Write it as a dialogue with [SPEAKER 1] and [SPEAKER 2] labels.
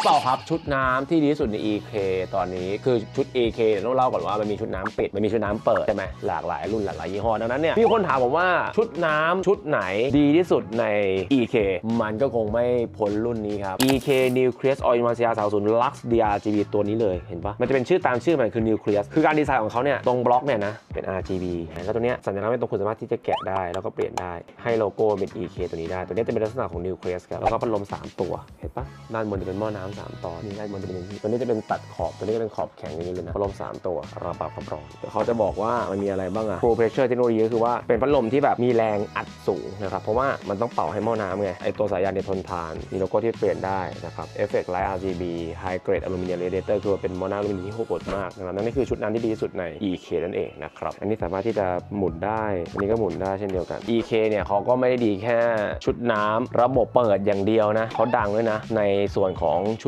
[SPEAKER 1] พี่เปาครับชุดน้ำที่ดีที่สุดใน EK ตอนนี้คือชุด EK เต้องเล่าก่อนว่ามันมีชุดน้ำปิดมันมีชุดน้ำเปิดใช่ไหมหลากหลายรุ่นหลากหลายยี่ห้อดังนั้นเนี่ยมีคนถามผมว่าชุดน้ำชุดไหนดีที่สุดใน EK มันก็คงไม่พ้นรุ่นนี้ครับ EK Nucleus Oil m a r c i a 30 Lux DRGB ตัวนี้เลยเห็นปะมันจะเป็นชื่อตามชื่อมันคือ Nucleus คือการดีไซน์ของเขาเนี่ยตรงบล็อกเนี่ยนะเป็น RGB แล้วตัวเนี้ยสัญลักษณ์เป็นตรงคุณสามารถที่จะแกะได้แล้วก็เปลี่ยนได้ให้โลโก้เป็น EK ตัวนี้ได้ตัวเนี้ยจะเป็นลักษณะของ Nucleus ครับแล้วก็พัดลม3ตัวเห็นปะด้านบนจะเป็นหม้อน้ำสามตอนนี่ได้านบนจะเป็นอย่างนี้ตัวนี้จะเป็นตัดขอบตัวนี้จะเป็นขอบแข็งอย่างนี้เลยนะพัดลม3ตัวระบายความร้อนเขาจะบอกว่ามันมีอะไรบ้างอะ Pro Pressure เทคโนโลยีก็คือว่าเป็นพัดลมที่แบบมีแรงอัดสูงนะครับเพราะว่ามันต้องเป่าให้หม้อน้ำไงไอตัวสายยางเนี่ยทนทานมีโลโก้ที่เปลี่ยนได้นะครับ Effect Light RGB High Grade Aluminum Radiator คือเป็นหม้อน้ำอลูมิเนียมที่โหดมากนะครับนั่นคือชุดน้ำที่ดีที่สุดใน EK นั่นเองนะครับอันนี้สามารถที่จะหมุนได้อันนี้ก็หมุนได้เช่นเดียวกัน EK เนี่ยเขาก็ไม่ได้ดีแค่ชุดน้ำระบบเปิดอย่างเดียวนะเขาดังด้วยนะในส่วนของ